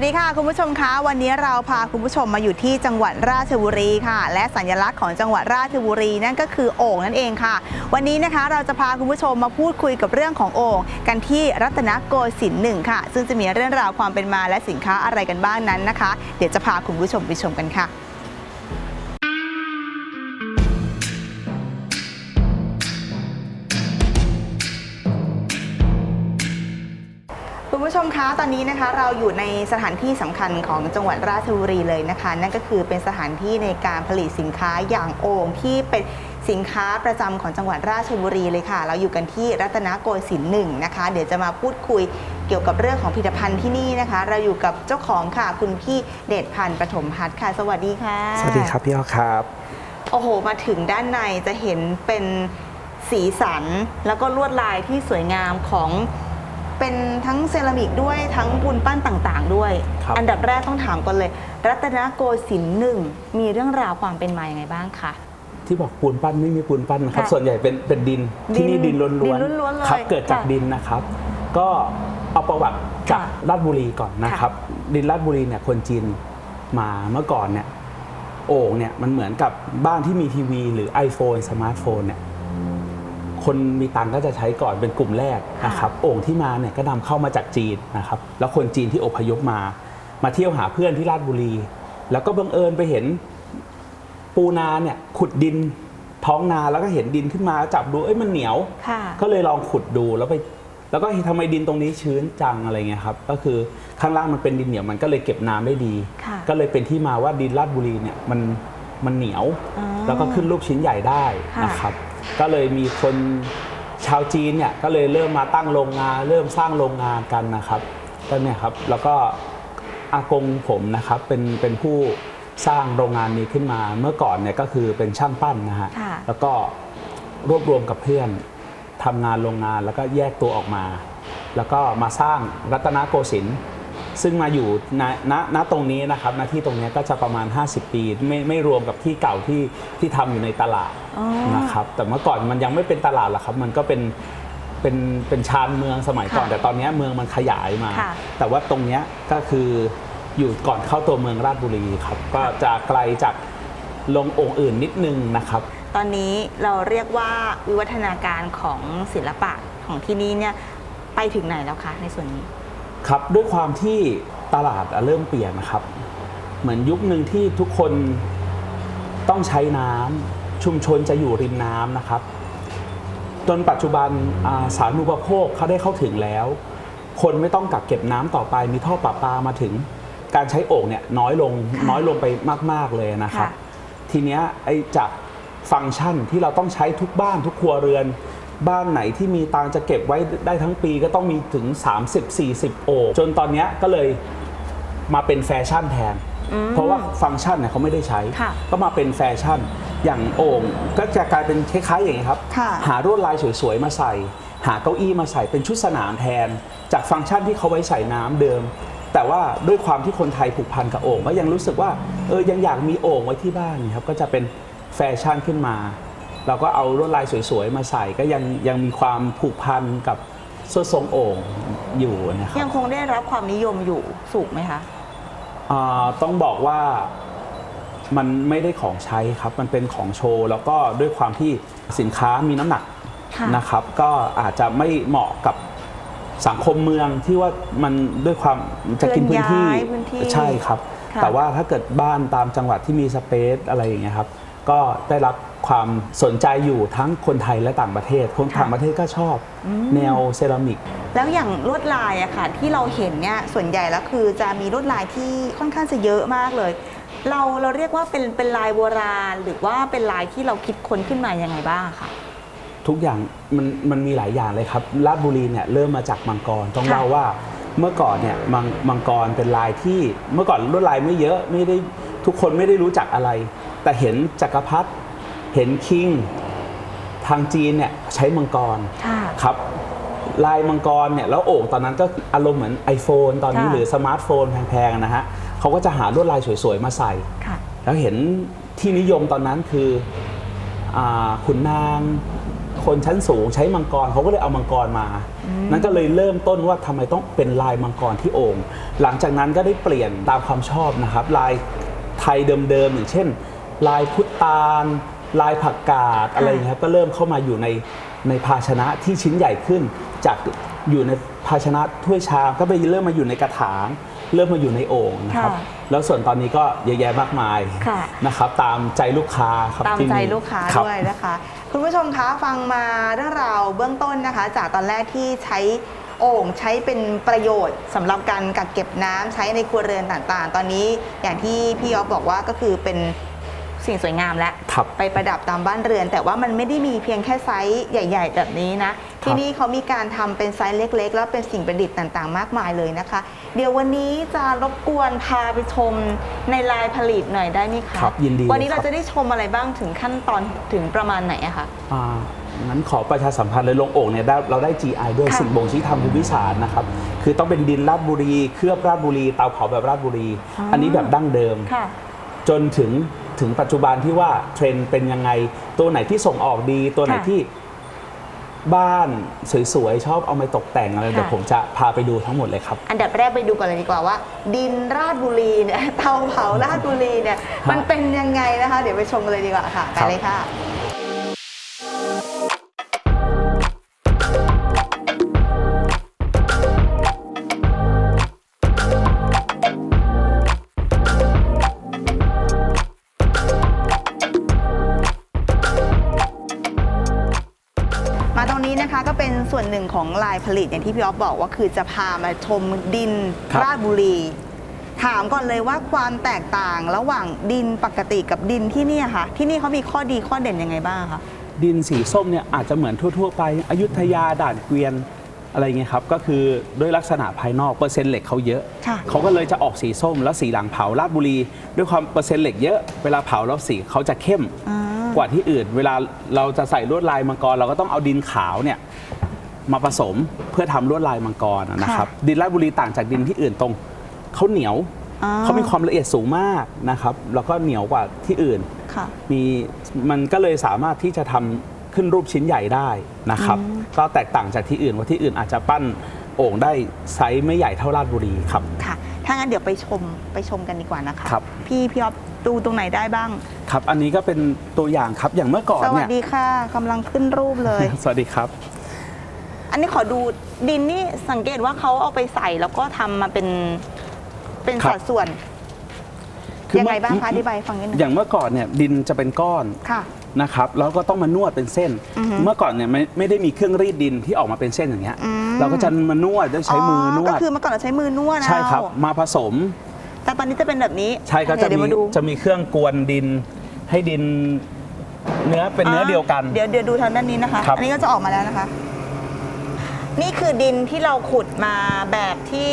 วัสดีค่ะ คุณผู้ชมคะวันนี้เราพาคุณผู้ชมมาอยู่ที่จังหวัดราชบุรีค่ะ และสัญลักษณ์ของจังหวัดราชบุรีนั่นก็คือโอ่งนั่นเองค่ะ วันนี้นะคะเราจะพาคุณผู้ชมมาพูดคุยกับเรื่องของโอ่งกันที่รัตนโกสินทร์หนึ่งค่ะ ซึ่งจะมีเรื่องราวความเป็นมาและสินค้าอะไรกันบ้างนั้นนะคะ เดี๋ยวจะพาคุณผู้ชมไปชมกันค่ะ คุณผู้ชมคะตอนนี้นะคะเราอยู่ในสถานที่สำคัญของจังหวัดราชบุรีเลยนะคะ นั่นก็คือเป็นสถานที่ในการผลิตสินค้าอย่างโอ่งที่เป็นสินค้าประจำของจังหวัดราชบุรีเลยค่ะ เราอยู่กันที่รัตนโกสินทร์หนึ่งนะคะ เดี๋ยวจะมาพูดคุยเกี่ยวกับเรื่องของผลิตภัณฑ์ที่นี่นะคะ เราอยู่กับเจ้าของค่ะคุณพี่เดชพันธ์ปฐมพัฒน์ค่ะ สวัสดีค่ะ สวัสดีครับพี่อ้อครับโอ้โห มาถึงด้านในจะเห็นเป็นสีสัน แล้วก็ลวดลายที่สวยงามของ เป็นทั้งเซรามิกด้วยทั้งปูนปั้นต่างๆ ด้วย ครับ อันดับแรกต้องถามก่อนเลย รัตนโกสินทร์หนึ่งมีเรื่องราวความเป็นมาอย่างไงบ้างคะ ที่บอกปูนปั้นไม่มีปูนปั้นนะครับ ค่ะส่วนใหญ่เป็นเป็นดินดินที่นี่ดินล้วนดินล้วนๆเลยครับเกิดจากค่ะดินนะครับ ก็เอาประวัติจากค่ะราชบุรีก่อนนะครับ ดินราชบุรีเนี่ยคนจีนมาเมื่อก่อนเนี่ยโอ่งเนี่ยมันเหมือนกับบ้านที่มีทีวี หรือ iPhone สมาร์ทโฟนเนี่ย คนมีตังค์ก็จะใช้ก่อนเป็นกลุ่มแรกนะครับโอ่งที่มาเนี่ยก็นำเข้ามาจากจีนนะครับแล้วคนจีนที่อพยพมา มาเที่ยวหาเพื่อนที่ราชบุรี แล้วก็บังเอิญไปเห็นปูนาเนี่ยขุดดินท้องนาแล้วก็เห็นดินขึ้นมาจับดูเอ้ยมันเหนียวค่ะก็เลยลองขุดดูแล้วไป แล้วก็เห็นทำไมดินตรงนี้ชื้นจังอะไรเงี้ยครับก็คือข้างล่างมันเป็นดินเหนียวมันก็เลยเก็บน้ำได้ดีค่ะก็เลยเป็นที่มาว่าดินลาดบุรีเนี่ยมันมันเหนียวอ๋อ แล้วก็ขึ้นลูกชิ้นใหญ่ได้ค่ะนะครับ ก็เลยมีคนชาวจีนเนี่ยก็เลยเริ่มมาตั้งโรงงาน เริ่มสร้างโรงงานกันนะครับก็เนี่ยครับแล้วก็อากงผมนะครับเป็นเป็นผู้สร้างโรงงานนี้ขึ้นมาเมื่อก่อนเนี่ยก็คือเป็นช่างปั้นนะฮะค่ะแล้วก็รวบรวมกับเพื่อนทำงานโรงงานแล้วก็แยกตัวออกมา แล้วก็มาสร้างรัตนโกสินทร์ ซึ่งมาอยู่ณณณตรงนี้นะครับณที่ตรงนี้ก็จะประมาณ 50 ปี ไม่ไม่รวมกับที่เก่าที่ที่ทำอยู่ในตลาดอ๋อ นะครับแต่เมื่อก่อนมันยังไม่เป็นตลาดหรอกครับ มันก็เป็นเป็นเป็นชานเมืองสมัยก่อน ค่ะแต่ตอนนี้เมืองมันขยายมา ค่ะแต่ว่าตรงเนี้ยก็คืออยู่ก่อนเข้าตัวเมืองราชบุรีครับก็จะไกลจากลงองค์อื่นนิดนึงนะครับ ตอนนี้เราเรียกว่าวิวัฒนาการของศิลปะของที่นี่เนี่ยไปถึงไหนแล้วคะในส่วนนี้ ครับด้วยความที่ตลาดอะเริ่มเปลี่ยนนะครับ เหมือนยุคหนึ่งที่ทุกคนต้องใช้น้ำชุมชนจะอยู่ริมน้ำนะครับ จนปัจจุบันอ่าสาธารณูปโภคเขาได้เข้าถึงแล้ว คนไม่ต้องกักเก็บน้ำต่อไปมีท่อประปามาถึง การใช้โอ่งเนี่ยน้อยลงค่ะน้อยลงไปมาก ๆเลยนะครับค่ะทีเนี้ยไอ้จากฟังก์ชันที่เราต้องใช้ทุกบ้านทุกครัวเรือน บ้านไหนที่มีตังค์จะเก็บไว้ได้ทั้งปีก็ต้องมีถึง 30-40 โอ่งจนตอนเนี้ยก็เลยมาเป็นแฟชั่นแทน เพราะว่าฟังก์ชันเนี่ยเขาไม่ได้ใช้ค่ะก็มาเป็นแฟชั่น อย่างโอ่งก็จะกลายเป็นคล้ายๆอย่างนี้ครับค่ะหารวดลายสวยๆมาใส่ หาเก้าอี้มาใส่เป็นชุดสนามแทน จากฟังก์ชันที่เขาไว้ใส่น้ำเดิม แต่ว่าด้วยความที่คนไทยผูกพันกับโอ่งก็ยังรู้สึกว่าเออยังอยากมีโอ่งไว้ที่บ้านครับก็จะเป็นแฟชั่นขึ้นมา เราก็เอาลวดลายสวยๆ มาใส่ก็ยังยังมีความผูกพันกับสวดทรงโอ่งอยู่นะครับยังคงได้รับความนิยมอยู่สูงไหมคะ อ่าต้องบอกว่ามันไม่ได้ของใช้ครับ มันเป็นของโชว์ แล้วก็ด้วยความที่สินค้ามีน้ำหนักค่ะ นะครับ ก็อาจจะไม่เหมาะกับสังคมเมืองที่ว่ามันด้วยความจะกินพื้นที่เคลื่อนย้ายพื้นที่ใช่ครับ ค่ะ แต่ว่าถ้าเกิดบ้านตามจังหวัดที่มีสเปซอะไรอย่างเงี้ยครับ ก็ได้รับ ความสนใจอยู่ทั้งคนไทยและต่างประเทศ คนต่างประเทศก็ชอบแนวเซรามิก แล้วอย่างลวดลายอะค่ะที่เราเห็นเนี่ยส่วนใหญ่แล้วคือจะมีลวดลายที่ค่อนข้างจะเยอะมากเลย เราเราเรียกว่าเป็นเป็นลายโบราณ หรือว่าเป็นลายที่เราคิดค้นขึ้นมายังไงบ้างคะทุกอย่างมันมันมีหลายอย่างเลยครับราชบุรีเนี่ยเริ่มมาจากมังกรต้องค่ะเล่าว่าเมื่อก่อนเนี่ยมังมังกรเป็นลายที่เมื่อก่อนลวดลายไม่เยอะไม่ได้ทุกคนไม่ได้รู้จักอะไร แต่เห็นจักรพรรดิ เห็นคิงทางจีนเนี่ยใช้มังกรค่ะครับลายมังกรเนี่ยแล้วโอ่งตอนนั้นก็อารมณ์เหมือน iPhone ตอนนี้ค่ะหรือสมาร์ทโฟนแพงๆนะฮะเขาก็จะหาลวดลายสวยๆมาใส่ค่ะแล้วเห็นที่นิยมตอนนั้นคืออาขุนนางคนชั้นสูงใช้มังกรเขาก็เลยเอามังกรมา นั่นก็เลยเริ่มต้นว่าทำไมต้องเป็นลายมังกรที่โอ่งหลังจากนั้นก็ได้เปลี่ยนตามความชอบนะครับ ลายไทยเดิมๆอย่างเช่น ลายพุทธาล ลายผักกาดอะไรอย่างเงี้ยครับก็เริ่มเข้ามาอยู่ในในภาชนะที่ชิ้นใหญ่ขึ้น จากอยู่ในภาชนะถ้วยชามก็ไปเริ่มมาอยู่ในกระถางเริ่มมาอยู่ในโอ่งนะครับค่ะแล้วส่วนตอนนี้ก็เยอะแยะมากมายค่ะ นะครับตามใจลูกค้าครับตามที่ใจลูกค้ารับ ด้วยนะคะ คุณผู้ชมคะฟังมาเรื่องราวเบื้องต้นนะคะ จากตอนแรกที่ใช้โอ่งใช้เป็นประโยชน์สำหรับการกักเก็บน้ำใช้ในครัวเรือนต่างๆ ตอนนี้อย่างที่พี่ยอฟบอกว่าก็คือเป็น สิ่งสวยงามแล้วครับ ไปประดับตามบ้านเรือน แต่ว่ามันไม่ได้มีเพียงแค่ไซส์ใหญ่ ๆ แบบนี้นะ ที่นี่เขามีการทำเป็นไซส์เล็ก ๆ แล้วเป็นสิ่งประดิษฐ์ต่างๆ มากมายเลยนะคะ เดี๋ยววันนี้จะรบกวนพาไปชมในลายผลิตหน่อยได้ไหมคะครับยินดีวันนี้เลยคเรารับจะได้ชมอะไรบ้างถึงขั้นตอนถึงประมาณไหนอะคะ อ่างั้นขอประชาสัมพันธ์เลยลงโอ่งเนี่ยได้เราได้ GI ด้วยค่ะสิ่งบ่งชี้ทำภูมิสารนะครับ คือต้องเป็นดินราชบุรี เคลือบราชบุรี เตาเผาแบบราชบุรี อ๋ออั อันนี้แบบดั้งเดิม ค่ะ จนถึง ถึงปัจจุบันที่ว่าเทรนด์เป็นยังไง ตัวไหนที่ส่งออกดี ตัวไหนค่ะที่บ้านสวยๆ ชอบเอามาตกแต่งอะไรค่ะ เดี๋ยวผมจะพาไปดูทั้งหมดเลยครับ อันดับแรกไปดูก่อนเลยดีกว่าว่า ดินราชบุรีเนี่ย เตาเผาราชบุรีเนี่ย มันเป็นยังไงนะคะ เดี๋ยวไปชมกันเลยดีกว่าค่ะไปครับ เลยค่ะ ส่วนหนึ่งของลายผลิตอย่างที่พี่อ๊อฟบอกว่าคือจะพามาชมดินครับ ราชบุรี ถามก่อนเลยว่าความแตกต่างระหว่างดินปกติกับดินที่เนี่ยค่ะ ที่นี่เขามีข้อดีข้อเด่นยังไงบ้างคะ ดินสีส้มเนี่ยอาจจะเหมือนทั่ว ๆ ไป อยุธยาด่านเกวียนอะไรเงี้ยครับ ก็คือด้วยลักษณะภายนอกเปอร์เซ็นต์เหล็กเขาเยอะ ค่ะ เขาก็เลยจะออกสีส้มแล้วสีหลังเผาราชบุรี ด้วยความเปอร์เซ็นต์เหล็กเยอะเวลาเผาแล้วสีเขาจะเข้ม อ่ากว่าที่อื่น เวลาเราจะใส่ลวดลายมังกรเราก็ต้องเอาดินขาวเนี่ย มาผสมเพื่อทำลวดลายมังกรนะครับ ดินราชบุรีต่างจากดินที่อื่นตรงเขาเหนียวอ่าเขามีความละเอียดสูงมากนะครับ แล้วก็เหนียวกว่าที่อื่น ค่ะ มีมันก็เลยสามารถที่จะทำขึ้นรูปชิ้นใหญ่ได้นะครับ ก็แตกต่างจากที่อื่นว่าที่อื่นอาจจะปั้นโอ่งได้ไซส์ไม่ใหญ่เท่าราชบุรีครับ ค่ะ ถ้างั้นเดี๋ยวไปชมไปชมกันดีกว่านะคะ ครับ พี่พี่อ๊อฟดูตรงไหนได้บ้าง ครับ อันนี้ก็เป็นตัวอย่างครับอย่างเมื่อก่อนสวัเนี่สยดีค่ะกำลังขึ้นรูปเลย สวัสดีครับอั นนี้ขอดูดินนี่สังเกตว่าเขาเอาไปใส่แล้วก็ทำมาเป็นเป็นครับ สัดส่วนคือยังไงเมื่อบ้างคะอธิบายให้ฟังนิดนึงอย่างเมื่อก่อนเนี่ยดินจะเป็นก้อนค่ะ นะครับแล้วก็ต้องมานวดเป็นเส้น อือฮึเมื่อก่อนเนี่ยไม่ไม่ได้มีเครื่องรีดดินที่ออกมาเป็นเส้นอย่างเงี้ย อืม เราก็จะมานวดด้วยใช้มือนวก็ด คือเมื่อก่อนเราใช้มือนวดใช่ครับเอามาผสม แต่ตอนนี้จะเป็นแบบนี้ใช่ก็จะเดี๋ยวมีมาดูจะมีเครื่องกวนดินให้ดินเนื้อเป็นเนื้อเดียวกัน เดี๋ยวเดี๋ยวดูทางด้านนี้นะคะ ครับ อันนี้ก็จะออกมาแล้วนะคะ นี่คือดินที่เราขุดมาแบบที่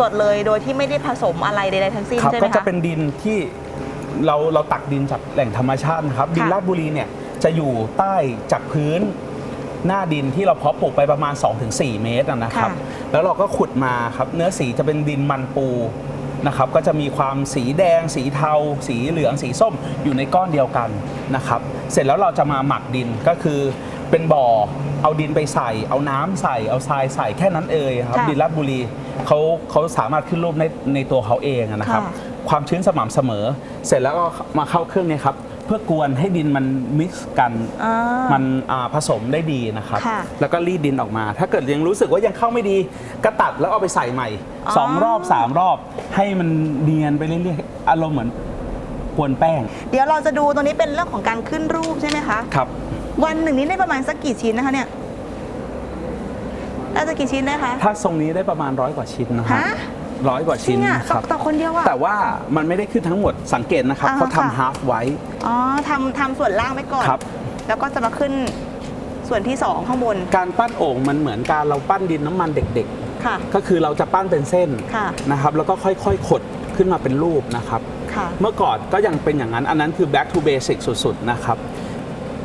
สดๆเลยโดยที่ไม่ได้ผสมอะไรใดๆทั้งสิ้นครับใช่ไหมก็จะคะ เป็นดินที่เราเราตักดินจากแหล่งธรรมชาตินะครับ ดินค่ะราชบุรีเนี่ยจะอยู่ใต้จากพื้นหน้าดินที่เราเพาะปลูกไปประมาณ 2-4 เมตรอะนะครับค่ะแล้วเราก็ขุดมาครับ เนื้อสีจะเป็นดินมันปูนะครับ ก็จะมีความสีแดง สีเทา สีเหลือง สีส้มอยู่ในก้อนเดียวกันนะครับ เสร็จแล้วเราจะมาหมักดินก็คือ เป็นบ่อ เอาดินไปใส่ เอาน้ำใส่ เอาทรายใส่แค่นั้นเองครับ ค่ะ ดินราชบุรีเขาเขาสามารถขึ้นรูปในในตัวเขาเองอะนะครับ ค่ะ ความชื้นสม่ำเสมอ เสร็จแล้วก็มาเข้าเครื่องเนี่ยครับ เพื่อกวนให้ดินมันมิกซ์กัน อ่า มันอ่าผสมได้ดีนะครับ ค่ะแล้วก็รีดดินออกมา ถ้าเกิดยังรู้สึกว่ายังเข้าไม่ดี ก็ตัดแล้วเอาไปใส่ใหม่อ๋อ สองรอบสามรอบ ให้มันเนียนไปเรื่อยๆ อารมณ์เหมือนกวนแป้งเดี๋ยวเราจะดูตรงนี้เป็นเรื่องของการขึ้นรูปใช่ไหมคะ ครับ วันหนึ่งนี้ได้ประมาณสักกี่ชิ้นนะคะเนี่ยน่าจะกี่ชิ้นได้คะ ถ้าทรงนี้ได้ประมาณร้อยกว่าชิ้นนะครัฮะร้อยกว่าจริชิ้นงอะครับต่อคนเดียวอะ แต่ว่ามันไม่ได้ขึ้นทั้งหมดสังเกตนะครับอ่าเขาค่ะ ทำฮาฟไว้ อ๋อทำทำส่วนล่างไว้ก่อน ครับ แล้วก็จะมาขึ้นส่วนที่สองข้างบนการปั้นโอ่งมันเหมือนการเราปั้นดินน้ำมันเด็ก ค่ะ ๆ ก็คือเราจะปั้นเป็นเส้นค่ะ นะครับ แล้วก็ค่อยๆขดขึ้นมาเป็นรูปนะครับ ค่ะ เมื่อก่อนก็ยังเป็นอย่างนั้นอันนั้นคือ back to basic สุด ๆ นะครับ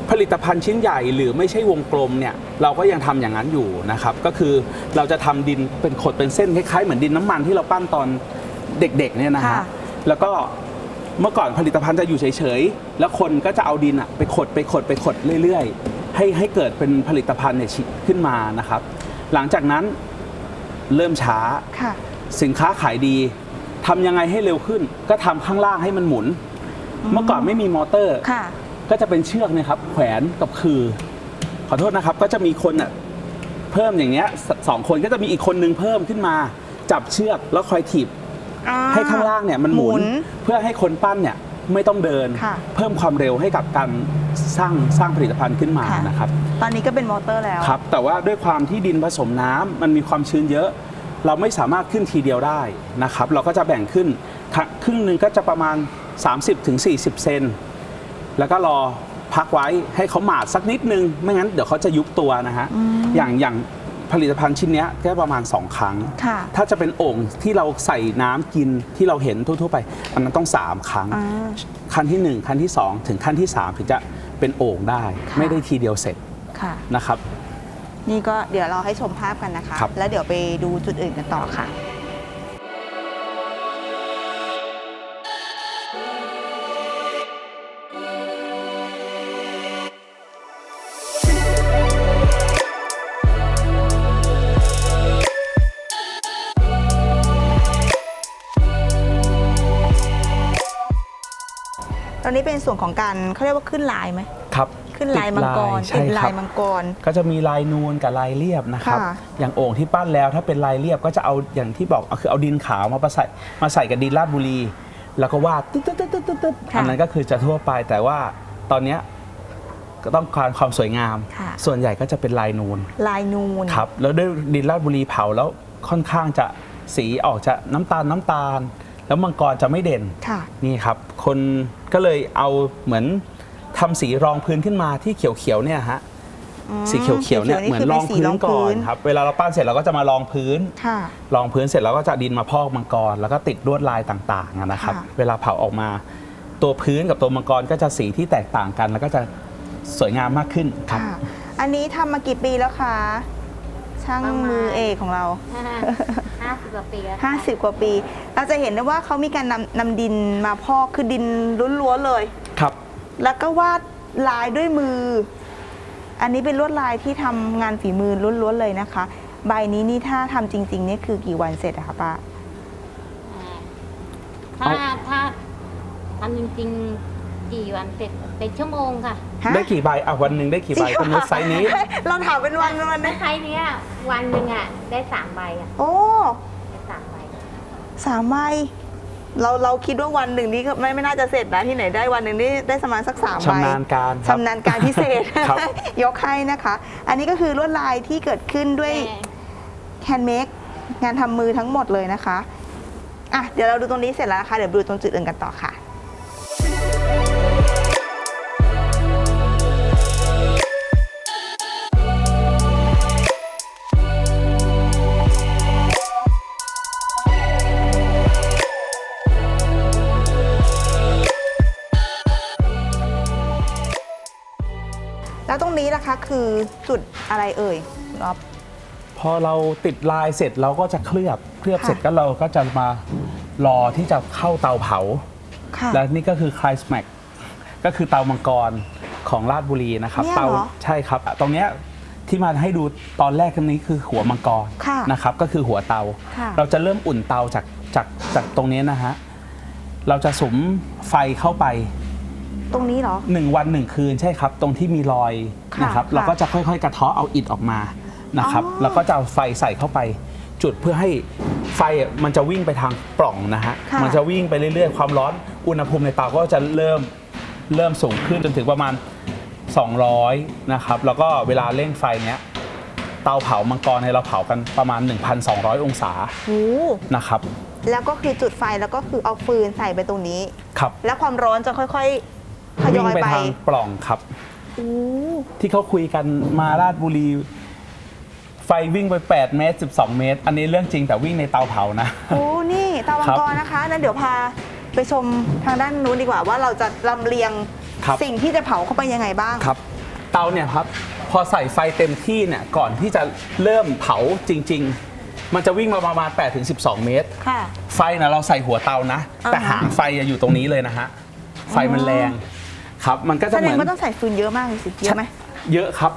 ผลิตภัณฑ์ชิ้นใหญ่หรือไม่ใช่วงกลมเนี่ยเราก็ยังทำอย่างนั้นอยู่นะครับก็คือเราจะทำดินเป็นขดเป็นเส้นคล้ายๆเหมือนดินน้ำมันที่เราปั้นตอนเด็กๆเนี่ยนะฮะค่ะแล้วก็เมื่อก่อนผลิตภัณฑ์จะอยู่เฉยๆ แล้วคนก็จะเอาดินอะไปขดไปขดไปขดเรื่อยๆ ให้ให้เกิดเป็นผลิตภัณฑ์เนี่ยชิขึ้นมานะครับ หลังจากนั้นเริ่มช้าค่ะสินค้าขายดีทำยังไงให้เร็วขึ้น ก็ทำข้างล่างให้มันหมุน เมื่อก่อนไม่มีมอเตอร์ค่ะ ก็จะเป็นเชือกเนยครับ แขวนกับคือ ขอโทษนะครับ ก็จะมีคนอะเพิ่มอย่างเงี้ยสสองคนก็จะมีอีกคนนึงเพิ่มขึ้นมา จับเชือกแล้วคอยถีบอ่ ให้ข้างล่างเนี่ยมันหมุนเพื่อให้คนปั้นเนี่ยไม่ต้องเดิน ค่ะเพิ่มความเร็วให้กับการสร้างสร้างผลิตภัณฑ์ขึ้นมาค่ะ นะครับ ตอนนี้ก็เป็นมอเตอร์แล้ว ครับแต่ว่าด้วยความที่ดินผสมน้ำมันมีความชื้นเยอะ เราไม่สามารถขึ้นทีเดียวได้นะครับ เราก็จะแบ่งขึ้นครึ่งครึ่งหนึ่งก็จะประมาณ 30-40 เซน แล้วก็รอพักไว้ให้เขาหมาดสักนิดนึง ไม่งั้นเดี๋ยวเขาจะยุบตัวนะฮะอืมอย่างอย่างผลิตภัณฑ์ชิ้นเนี้ยแค่ประมาณ 2 ครั้งค่ะถ้าจะเป็นโอ่งที่เราใส่น้ำกินที่เราเห็นทั่ว ๆ ไป อันนั้นต้อง 3 ครั้งอ่าขั้นที่ 1 ขั้นที่ 2 ถึงขั้นที่ 3 ถึงจะเป็นโอ่งได้ค่ะไม่ได้ทีเดียวเสร็จค่ะนะครับ นี่ก็เดี๋ยวเราให้ชมภาพกันนะคะครับแล้วเดี๋ยวไปดูจุดอื่นกันต่อค่ะ ตอนนี้เป็นส่วนของการเขาเรียกว่าขึ้นลายไหม ครับขึ้นลายมังกรติดติดใช่ลาครัยบมังกร ก็จะมีลายนูนกับลายเรียบนะครับ ค่ะอย่างโอ่งที่ปั้นแล้วถ้าเป็นลายเรียบก็จะเอาอย่างที่บอกเอาคือเอาดินขาวมาประใส่มาใส่กับดินลาดบุรี แล้วก็วาดตึ๊ดตึ๊ดตึ๊ดตึ๊ดตึ๊ดตึ๊ดค่ะอันนั้นก็คือจะทั่วไปแต่ว่าตอนเนี้ยก็ต้องการความสวยงาม ค่ะ ส่วนใหญ่ก็จะเป็นลายนูนลายนูน ครับ แล้วด้วยดินลาดบุรีเผาแล้วค่อนข้างจะสีออกจะน้ำตาลน้ำตาล แล้วมังกรจะไม่เด่นค่ะนี่ครับ คนก็เลยเอาเหมือนทำสีรองพื้นขึ้นมาที่เขียวๆเนี่ยฮะอืมสีเขียวๆเนี่ยขีเหมือนคืรองป็สีพื้นก่อนครับเวลาเราปั้นเสร็จเราก็จะมารองพื้นค่ะรองพื้นเสร็จแล้วก็จะดินมาพอกมังกร แล้วก็ติดลวดลายต่างๆอะนะครับค่ะเวลาเผาออกมา ตัวพื้นกับตัวมังกรก็จะสีที่แตกต่างกัน แล้วก็จะสวยงามมากขึ้นครับค่ะอันนี้ทำมากี่ปีแล้วคะ ช่างประมาณมือเอกของเรา ห้าสิบกว่าปีแล้วค่ะ50 กว่าปี เราจะเห็นได้ว่าเขามีการนำนำดินมาพอกคือดินล้วนๆเลย ครับ แล้วก็วาดลายด้วยมือ อันนี้เป็นลวดลายที่ทำงานฝีมือล้วนๆเลยนะคะ ใบนี้นี่ถ้าทำจริงๆนี่คือกี่วันเสร็จอะคะป้าถ้าถ้าทำจริงๆ กี่วันเสร็จเป็นชั่วโมงค่ะฮะได้กี่ใบอะวันหนึ่งได้กี่ใบสมมติไซส์นี้ เราถามเป็นวันเป็นวันในนะไซส์เนี้ยวันหนึ่งอะได้สามใบอะโอ้ได้สามใบสามใบเราเราคิดว่าวันหนึ่งนี้ก็ไม่ไม่น่าจะเสร็จนะที่ไหนได้วันหนึ่งนี่ได้ประมาณสักสามใบชำนาญการครับชำนาญการพิเศษ ครับ ยกให้นะคะ อันนี้ก็คือลวดลายที่เกิดขึ้นด้วย แต่แฮนด์เมดงานทำมือทั้งหมดเลยนะคะ อะ เดี๋ยวเราดูตรงนี้เสร็จแล้วนะคะ เดี๋ยวดูตรงจุดอื่นกันต่อค่ะ นี้ล่ะล่ะคะคือจุดอะไรเอ่ยคุณอ๊อฟ พอเราติดลายเสร็จเราก็จะเคลือบเคลือบค่ะ เสร็จก็เราก็จะมารอที่จะเข้าเตาเผา ค่ะ และนี่ก็คือคลายสแมกก็คือเตามังกรของราชบุรีนะครับเนี่ยเตาเหรอใช่ครับ ตรงเนี้ยที่มาให้ดูตอนแรกตรงนี้คือหัวมังกรค่ะนะครับ ก็คือหัวเตา ค่ะ เราจะเริ่มอุ่นเตาจากจากจากตรงนี้นะฮะเราจะสุมไฟเข้าไป ตรงนี้เหรอ หนึ่งวันหนึ่งคืนใช่ครับ ตรงที่มีรอยค่ะนะครับค่ะเราก็จะค่อยๆ กระเทาะเอาอิฐออกมานะครับ อ๋อ แล้วก็จะเอาไฟใส่เข้าไป จุดเพื่อให้ไฟอะมันจะวิ่งไปทางปล่องนะฮะค่ะ มันจะวิ่งไปเรื่อยๆ ความร้อนอุณหภูมิในเตาก็จะเริ่มเริ่มสูงขึ้นจนถึงประมาณ 200 นะครับ แล้วก็เวลาเร่งไฟเนี้ยเตาเผามังกรเนี่ยเราเผากันประมาณ 1,200 องศาโอ้นะครับแล้วก็คือจุดไฟแล้วก็คือเอาฟืนใส่ไปตรงนี้ ครับ แล้วความร้อนจะค่อยๆ ทยวิ่งอยไปไปทางปล่องครับโอ้ที่เขาคุยกันมาราชบุรี ไฟวิ่งไป 8 เมตร 12 เมตร อันนี้เรื่องจริงแต่วิ่งในเตาเผานะโหนี่เตามังกรนะคะ นั้นเดี๋ยวพาไปชมทางด้านนู้นดีกว่า ว่าเราจะลำเลียงครับ สิ่งที่จะเผาเข้าไปยังไงบ้าง ครับ เตาเนี่ยครับ พอใส่ไฟเต็มที่เนี่ย ก่อนที่จะเริ่มเผาจริง ๆ มันจะวิ่งมาประมาณ8ถึง12 เมตร ค่ะ ไฟนะเราใส่หัวเตานะอ่าฮะแต่หางไฟอะอยู่ตรงนี้เลยนะฮะ ไฟมันแรง ครับ มันก็แสจะดเหมืงอนว่าต้องใส่ฟืนเยอะมากเลยสิเยอะไหมเยอะครับ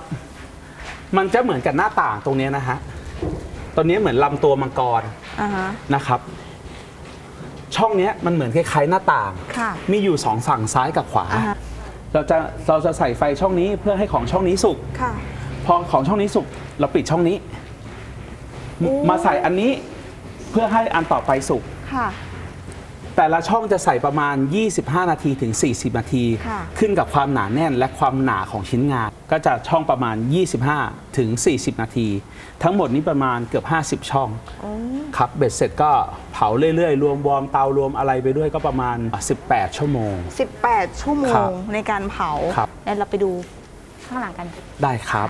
มันจะเหมือนกับหน้าต่างตรงเนี้ยนะฮะตอนนี้เหมือนลำตัวมังกรอ่าฮะนะครับ ช่องเนี้ยมันเหมือนคล้ายๆหน้าต่าง ค่ะ มีอยู่สองฝั่งซ้ายกับขวา อ่าฮะ เราจะเราจะใส่ไฟช่องนี้เพื่อให้ของช่องนี้สุก ค่ะ พอของช่องนี้สุกเราปิดช่องนี้ โอ้ มาใส่อันนี้เพื่อให้อันต่อไปสุก ค่ะ แต่ละช่องจะใส่ประมาณ 25 นาทีถึง 40 นาที ค่ะ ขึ้นกับความหนาแน่นและความหนาของชิ้นงาน ก็จะช่องประมาณ 25 ถึง 40 นาที ทั้งหมดนี้ประมาณเกือบ 50 ช่องโอ้ครับเบ็ดเสร็จก็เผาเรื่อยๆ รวมวอร์มเตารวมอะไรไปด้วยก็ประมาณ 18 ชั่วโมงสิบแปดชั่วโมครังบในการเผาครับ แล้วเราไปดูข้างหลังกันได้ครับ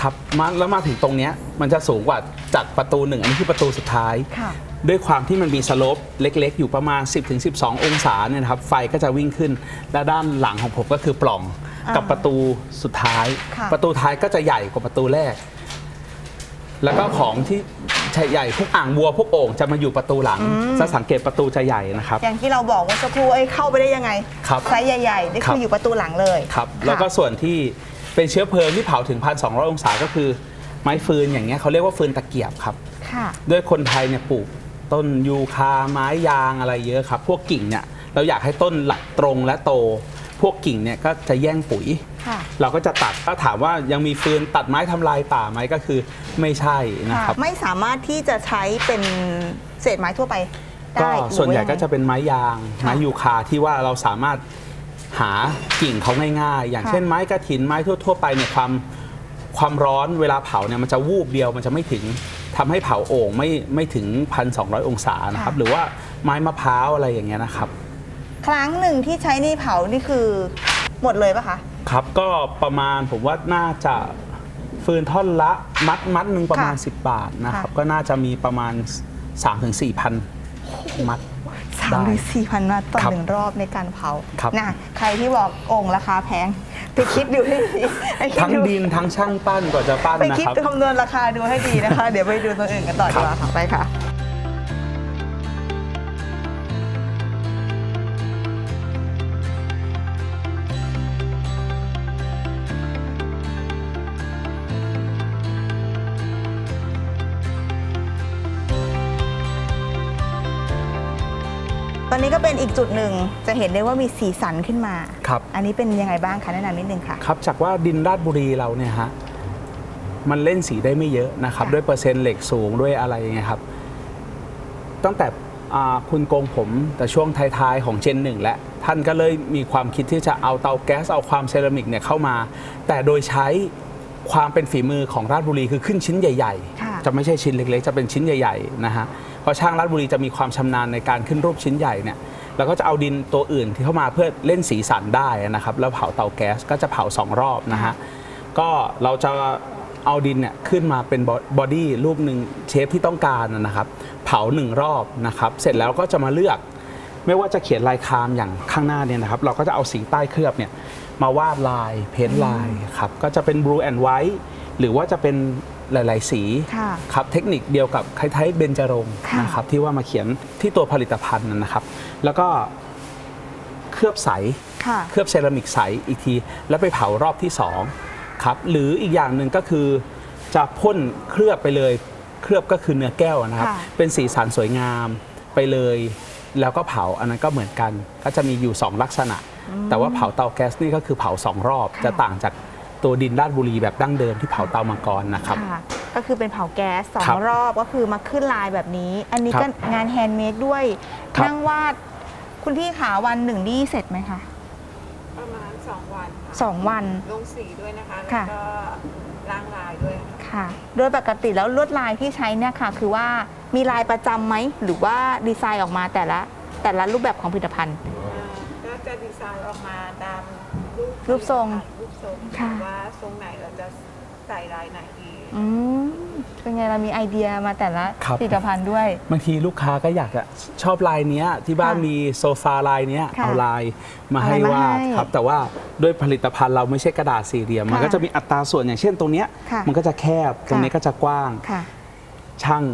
ครับมาแล้วมาถึงตรงเนี้ยมันจะสูงกว่าจากประตูหนึ่งอันนี้คือประตูสุดท้าย ค่ะ ด้วยความที่มันมีสโลปเล็ก ๆ อยู่ประมาณ 10-12 องศาเนี่ยนะครับไฟก็จะวิ่งขึ้น และด้านหลังของผมก็คือปล่องอ่ากับประตูสุดท้าย ค่ะ ประตูท้ายก็จะใหญ่กว่าประตูแรก แล้วก็ของที่ใหญ่พวกอ่างบัวพวกโอ่งจะมาอยู่ประตูหลังจะสังเกตประตูจะใหญ่นะครับ อย่างที่เราบอกว่าจะพูไอ้ยเข้าไปได้ยังไงครับไซส์ใหญ่ๆนี่ครัคืบออยู่ประตูหลังเลยครับะ แล้วก็ส่วนที่เป็นเชื้อเพลิงที่เผาถึง 1,200 องศาก็คือ ไม้ฟืนอย่างเงี้ยเขาเรียกว่าฟืนตะเกียบครับ ค่ะ ด้วยคนไทยเนี่ยปลูก ต้นยูคาไม้ยางอะไรเยอะครับ พวกกิ่งเนี่ยเราอยากให้ต้นหลักตรงและโต พวกกิ่งเนี่ยก็จะแย่งปุ๋ย ค่ะ เราก็จะตัดถ้าถามว่ายังมีฟืนตัดไม้ทำลายป่าไหมก็คือไม่ใช่นะครับ ไม่สามารถที่จะใช้เป็นเศษไม้ทั่วไปได้ก็รือส่วนใหญ่ายังไงก็จะเป็นไม้ยางค่ะไม้ยูคาที่ว่าเราสามารถหากิ่งเขาง่ายๆ อย่างค่ะเช่นไม้กระถินไม้ทั่วๆ ไปเนี่ยความความร้อนเวลาเผาเนี่ยมันจะวูบเดียวมันจะไม่ถึง ทำให้เผาโอ่งไม่ไม่ถึง 1,200 องศานะครับ หรือว่าไม้มะพร้าวอะไรอย่างเงี้ยนะครับ ครั้งหนึ่งที่ใช้นี่เผานี่คือหมดเลยปะคะครับก็ประมาณผมว่าน่าจะฟืนท่อนละมัดมัดหนึ่งประมาณค่ะ10 บาทนะครับค่ะก็น่าจะมีประมาณ 3-4พันมัดสามหรือสี่พันนัดต่อครับหนึ่งรอบในการเผาครับนะใครที่บอกโองค์ราคาแพง ไปคิดดูให้ดีไปคิทั้งดูดินทั้งช่างปั้นกว่าจะปั้นไปนะคิดครับ คำนวณราคาดูให้ดีนะคะ เดี๋ยวไปดูตัวอื่นกันต่อดีกว่าค่ะไปค่ะ ตอนนี้ก็เป็นอีกจุดหนึ่งจะเห็นได้ว่ามีสีสันขึ้นมา ครับ อันนี้เป็นยังไงบ้างคะแนะนำนิดนึงค่ะ ครับจากว่าดินราชบุรีเราเนี่ยฮะมันเล่นสีได้ไม่เยอะนะครับ ค่ะ ด้วยเปอร์เซ็นต์เหล็กสูงด้วยอะไรอย่างเงี้ยครับ ตั้งแต่อ่าคุณโกงผมแต่ช่วงท้ายๆของเจนหนึ่งและท่านก็เลยมีความคิดที่จะเอาเตาแก๊สเอาความเซรามิกเนี่ยเข้ามา แต่โดยใช้ความเป็นฝีมือของราชบุรีคือขึ้นชิ้นใหญ่ ค่ะ ๆ จะไม่ใช่ชิ้นเล็กๆ จะเป็นชิ้นใหญ่ ๆ นะฮะ เพราะช่างราชบุรีจะมีความชำนาญในการขึ้นรูปชิ้นใหญ่เนี่ยเราก็จะเอาดินตัวอื่นที่เข้ามาเพื่อเล่นสีสันได้นะครับ แล้วเผาเตาแก๊สก็จะเผาสองรอบนะฮะก็เราจะเอาดินเนี่ยขึ้นมาเป็นบอดี้รูปหนึ่งเชฟที่ต้องการนะครับ เผาหนึ่งรอบนะครับ เสร็จแล้วก็จะมาเลือก ไม่ว่าจะเขียนลายคามอย่างข้างหน้าเนี่ยนะครับ เราก็จะเอาสีใต้เคลือบเนี่ยมาวาดลายเพ้นลายครับก็จะเป็น blue and white หรือว่าจะเป็น หลาย ๆ สีค่ะครับเทคนิคเดียวกับคล้ายๆเบญจรงค์ค่ะ นะครับที่ว่ามาเขียนที่ตัวผลิตภัณฑ์นะครับ แล้วก็เคลือบใส ค่ะ เคลือบเซรามิกใสอีกที แล้วไปเผารอบที่2ครับหรืออีกอย่างหนึ่งก็คือจะพ่นเคลือบไปเลยเคลือบก็คือเนื้อแก้วนะครับ ค่ะเป็นสีสันสวยงามไปเลย แล้วก็เผาอันนั้นก็เหมือนกัน ก็จะมีอยู่ 2 ลักษณะ แต่ว่าเผาเตาแก๊สนี่ก็คือเผา2รอบค่ะ จะต่างจาก ตัวดินราดบุรีแบบดั้งเดิมที่เผาเตามังกรนะครับ ค่ะก็คือเป็นเผาแก๊สสองครับรอบก็คือมาขึ้นลายแบบนี้ อันนี้ครับก็งานแฮนด์เมดด้วยครับ นั่งวาด คุณพี่ขาวันหนึ่งนี่เสร็จไหมคะประมาณ 2 วันค่ะสองวัน ลงสีด้วยนะคะ แล้วค่ะ ก็ล้างลายด้วยค่ะค่ะ โดยปกติแล้วลวดลายที่ใช้เนี่ยค่ะ คือว่ามีลายประจำไหม หรือว่าดีไซน์ออกมาแต่ละ แต่ละรูปแบบของผลิตภัณฑ์ อ่าก็จะดีไซน์ออกมาตามรูปรูปทรงรูป ทรงค่ะ ว่าทรงไหนเราจะใส่ลายไหนดีอืมเป็นไงเรามีไอเดียมาแต่ละครับ ผลิตภัณฑ์ด้วย บางทีลูกค้าก็อยากจะชอบลายเนี้ย ที่บ้านค่ะมีโซฟาลายเนี้ยค่ะเอาลายมาให้เอาลายมาวาดให้ครับ แต่ว่าด้วยผลิตภัณฑ์เราไม่ใช่กระดาษสี่เหลี่ยม มันค่ะก็จะมีอัตราส่วนอย่างเช่นตรงเนี้ยค่ะมันก็จะแคบตรงนี้ก็จะกว้าง ค่ะ ช่าง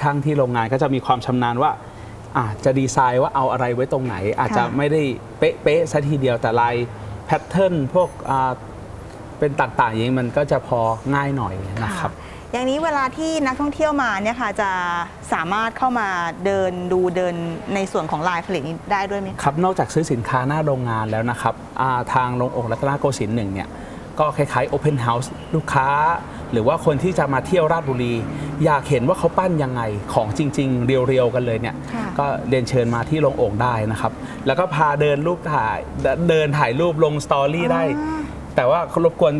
ช่างที่โรงงานก็จะมีความชำนาญว่าอาจจะดีไซน์ว่าเอาอะไรไว้ตรงไหน อาจจะไม่ได้เป๊ะๆซะทีเดียวแต่ลาย แพทเทิร์นพวกอ่าเป็นต่างๆอย่างนี้มันก็จะพอง่ายหน่อยนะครับ อย่างนี้เวลาที่นักท่องเที่ยวมาเนี่ยค่ะจะสามารถเข้ามาเดินดูเดินในส่วนของลายผลิตนี้ได้ด้วยไหมคะครับ นอกจากซื้อสินค้าหน้าโรงงานแล้วนะครับอ่าทางโรงองค์รัตนโกสินทร์หนึ่งเนี่ย ก็คล้ายๆ Open House ลูกค้า หรือว่าคนที่จะมาเที่ยวราชบุรี อยากเห็นว่าเขาปั้นยังไงของจริง ๆ เรียวๆกันเลยเนี่ยค่ะ ก็เรียนเชิญมาที่โรงโองค์ได้นะครับ แล้วก็พาเดินรูปถ่ายเดินเดินถ่ายรูปลงสตอรี่ได้อ่าแต่ว่ารบกวน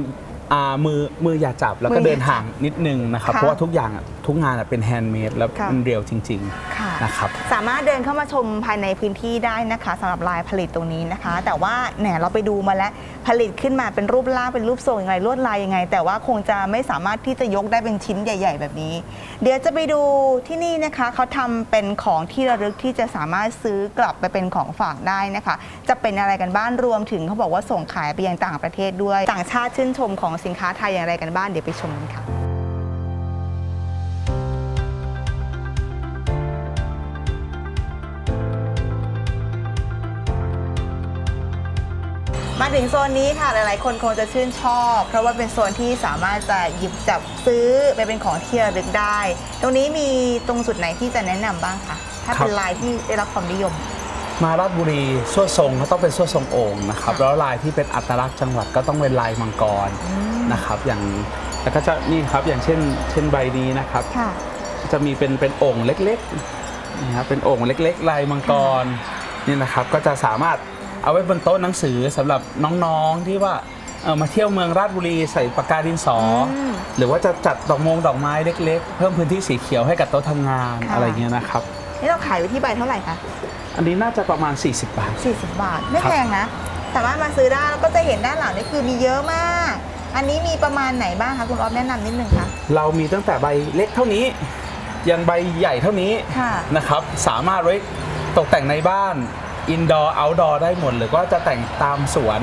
อ่ามือมืออย่าจับแล้วก็มืออย่าเดินห่างนิดนึงนะครับ ค่ะเพราะว่าทุกอย่างอะทุกงานอะเป็นแฮนด์เมดแล้วค่ะ มันเรียวจริงค่ะๆ นะครับสามารถเดินเข้ามาชมภายในพื้นที่ได้นะคะสำหรับลายผลิตตรงนี้นะคะ แต่ว่าเนี่ยเราไปดูมาแล้วผลิตขึ้นมาเป็นรูปร่างเป็นรูปทรงยังไงลวดลายยังไง แต่ว่าคงจะไม่สามารถที่จะยกได้เป็นชิ้นใหญ่ ๆ แบบนี้ เดี๋ยวจะไปดูที่นี่นะคะเขาทำเป็นของที่ระลึกที่จะสามารถซื้อกลับไปเป็นของฝากได้นะคะ จะเป็นอะไรกันบ้างรวมถึงเขาบอกว่าส่งขายไปยังต่างประเทศด้วย ต่างชาติชื่นชมของสินค้าไทยอย่างไรกันบ้างเดี๋ยวไปชมกันค่ะ มาถึงโซนนี้ค่ะหลายๆ คนคงจะชื่นชอบ เพราะว่าเป็นโซนที่สามารถจะหยิบจับซื้อไปเป็นของที่ระลึกได้ ตรงนี้มีตรงจุดไหนที่จะแนะนำบ้างคะถ้าครับเป็นลายที่ได้รับความนิยม มาราชบุรีสวดทรงก็ต้องเป็นสวดทรงโอ่งนะครับค่ะแล้วลายที่เป็นอัตลักษณ์จังหวัดก็ต้องเป็นลายมังกรนะครับอย่างแล้วก็จะนี่ครับอย่างเช่น เช่นใบนี้นะครับ ค่ะ จะมีเป็นเป็นโอ่งเล็กๆนะครับเป็นโอ่งเล็ก ๆ ลายมังกรนี่นะครับก็จะสามารถ เอาไว้บนโต๊ะหนังสือสำหรับน้องๆที่ว่าเอ่อมาเที่ยวเมืองราชบุรีใส่ปากกาดินสออม หรือว่าจะจัดดอกมงดอกไม้เล็ก ๆ เพิ่มพื้นที่สีเขียวให้กับโต๊ะทำงานค่ะ อะไรเงี้ยนะครับ นี่เราขายไว้ที่ใบเท่าไหร่คะ อันนี้น่าจะประมาณ 40 บาท 40 บาท ไม่ครับ แพงนะ สามารถมาซื้อได้แล้วก็จะเห็นด้านหลังนี่คือมีเยอะมาก อันนี้มีประมาณไหนบ้างคะคุณออฟแนะนำนิดนึงค่ะเรามีตั้งแต่ใบเล็กเท่านี้ ยันใบใหญ่เท่านี้ค่ะ นะครับ สามารถไว้ตกแต่งในบ้าน อินดอร์เอาท์ดอร์ได้หมดหรือว่าจะแต่งตามสวน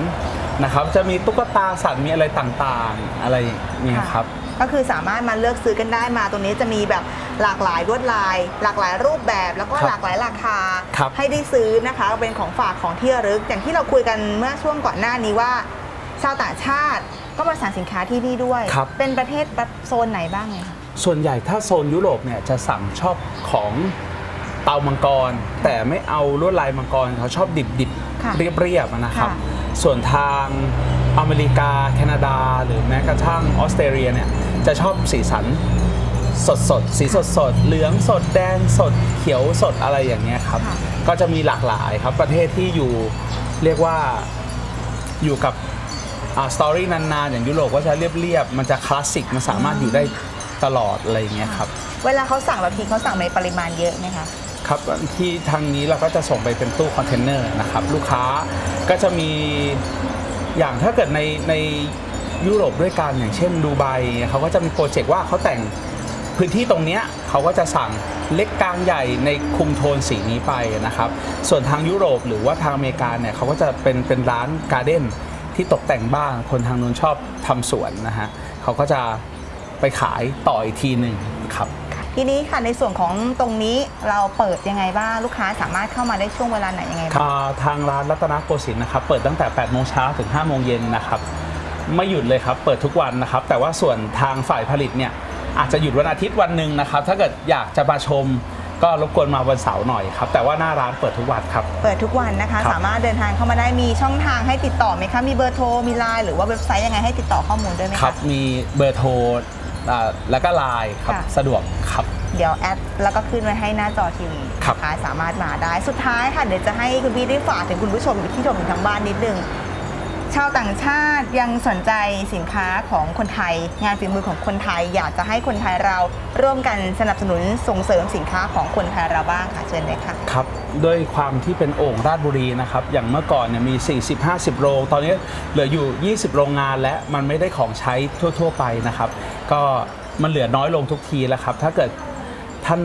นะครับ จะมีตุ๊กตาสัตว์มีอะไรต่างๆ อะไรอย่างเนี่ยครับ ก็คือสามารถมาเลือกซื้อกันได้มาตรงนี้จะมีแบบหลากหลายลวดลาย หลากหลายรูปแบบแล้วก็ครับหลากหลายราคาครับให้ได้ซื้อนะคะเป็นของฝากของที่ระลึก อย่างที่เราคุยกันเมื่อช่วงก่อนหน้านี้ว่า ชาวต่างชาติก็มาสั่งสินค้าที่นี่ด้วย ครับ เป็นประเทศโซนไหนบ้างไงคะ ส่วนใหญ่ถ้าโซนยุโรปเนี่ยจะสั่งชอบของ เตามังกร แต่ไม่เอาลวดลายมังกรเขาชอบดิบค่ะๆเรียบๆนะครับ ค่ะส่วนทางอเมริกา แคนาดา หรือแม้กระทั่งออสเตรเลียเนี่ยจะชอบสีสันสดสดๆสีสดสดๆเหลืองสดแดงสดเขียวสดอะไรอย่างเงี้ยครับ ค่ะ ก็จะมีหลากหลายครับประเทศที่อยู่เรียกว่าอยู่กับสตอรี่นานๆ อย่างยุโรปก็จะเรียบๆมันจะคลาสสิกมันสามารถอยู่ได้ตลอดอะไรอย่างเงี้ยครับ เวลาเขาสั่งเราทีเขาสั่งในปริมาณเยอะไหมคะ ครับที่ทางนี้เราก็จะส่งไปเป็นตู้คอนเทนเนอร์นะครับลูกค้าก็จะมีอย่างถ้าเกิดในในยุโรปด้วยกันอย่างเช่นดูไบเขาก็จะมีโปรเจกต์ว่าเขาแต่งพื้นที่ตรงเนี้ยเขาก็จะสั่งเล็กกลางใหญ่ในคุมโทนสีนี้ไปนะครับ ส่วนทางยุโรปหรือว่าทางอเมริกาเนี่ยเขาก็จะเป็นเป็นร้านการ์เด้นที่ตกแต่งบ้านคนทางนู้นชอบทำสวนนะฮะเขาก็จะไปขายต่ออีกทีหนึ่งครับ ทีนี้ค่ะในส่วนของตรงนี้เราเปิดยังไงบ้างลูกค้าสามารถเข้ามาได้ช่วงเวลาไหนยังไงบ้างอ่าทางร้านรัตนโกสินทร์นะครับเปิดตั้งแต่8โมงเช้าถึง5โมงเย็นนะครับไม่หยุดเลยครับเปิดทุกวันนะครับ แต่ว่าส่วนทางฝ่ายผลิตเนี่ยอาจจะหยุดวันอาทิตย์วันหนึ่งนะครับ ถ้าเกิดอยากจะมาชมก็รบกวนมาวันเสาร์หน่อยครับ แต่ว่าหน้าร้านเปิดทุกวันครับ เปิดทุกวันนะคะ ครับ สามารถเดินทางเข้ามาได้มีช่องทางให้ติดต่อไหมคะมีเบอร์โทรมีไลน์หรือว่าเว็บไซต์ยังไงให้ติดต่อข้อมูลด้วยไหมครัคะบมีเบอร์โทร อ่าแล้วก็ไลน์ครับค่ะ สะดวกครับ เดี๋ยวแอดแล้วก็ขึ้นไว้ให้หน้าจอทีวีครับ นะคะสามารถมาได้สุดท้ายค่ะเดี๋ยวจะให้คุณพี่ได้ฝากถึงคุณผู้ชมที่ชมอยู่ทางบ้านนิดนึง ชาวต่างชาติยังสนใจสินค้าของคนไทย งานฝีมือของคนไทย อยากจะให้คนไทยเราร่วมกันสนับสนุนส่งเสริมสินค้าของคนไทยเราบ้างค่ะเชิญเลยค่ะ ครับด้วยความที่เป็นโอ่งราชบุรีนะครับอย่างเมื่อก่อนเนี่ยมี 40-50 โรง ตอนนี้เหลืออยู่ 20 โรงงานและมันไม่ได้ของใช้ทั่ว ๆ ไปนะครับ ก็มันเหลือน้อยลงทุกทีแล้วครับ ถ้าเกิดท่าน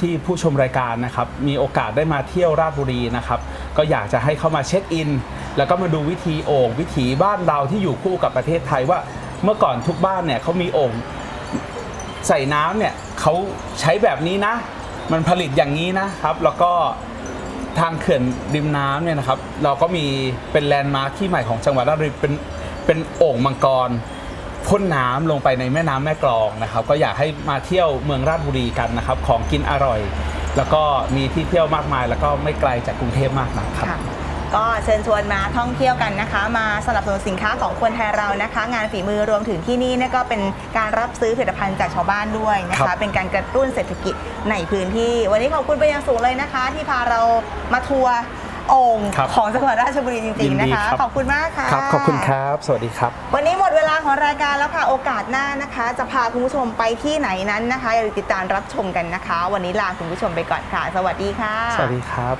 ที่ผู้ชมรายการนะครับมีโอกาสได้มาเที่ยวราชบุรีนะครับก็อยากจะให้เข้ามาเช็คอิน แล้วก็มาดูวิธีโอ่งวิถีบ้านเราที่อยู่คู่กับประเทศไทยว่าเมื่อก่อนทุกบ้านเนี่ยเขามีโอ่งใส่น้ำเนี่ยเขาใช้แบบนี้นะ มันผลิตอย่างนี้นะครับ แล้วก็ทางเขื่อนริมน้ำเนี่ยนะครับ เราก็มีเป็นแลนด์มาร์คที่ใหม่ของจังหวัดราชบุรีเป็นเป็นโอ่งมังกร พ่นน้ำลงไปในแม่น้ำแม่กลองนะครับ ก็อยากให้มาเที่ยวเมืองราชบุรีกันนะครับ ของกินอร่อย แล้วก็มีที่เที่ยวมากมาย แล้วก็ไม่ไกลจากกรุงเทพมากนักครับ ค่ะก็เชิญชวนมาท่องเที่ยวกันนะคะ มาสนับสนุนสินค้าของคนไทยเรานะคะ งานฝีมือรวมถึงที่นี่เนี่ยก็เป็นการรับซื้อผลิตภัณฑ์จากชาวบ้านด้วยนะครัคะ บ เป็นการกระตุ้นเศรษฐกิจในพื้นที่ วันนี้ขอบคุณไปนยังสูงเลยนะคะ ที่พาเรามาทัวร์โอ่งครับของจังหวัดราชบุรีจริงยิๆนนะดีคะ ครับ ขอบคุณมากค่ะ ครับ ขอบคุณครับ สวัสดีครับ วันนี้หมดเวลาของรายการแล้วค่ะ โอกาสหน้านะคะ จะพาคุณผู้ชมไปที่ไหนนั้นนะคะอย่าลืมติดตามรับชมกันนะคะ วันนี้ลาคุณผู้ชมไปก่อนค่ะ สวัสดีค่ะ สวัสดีครับ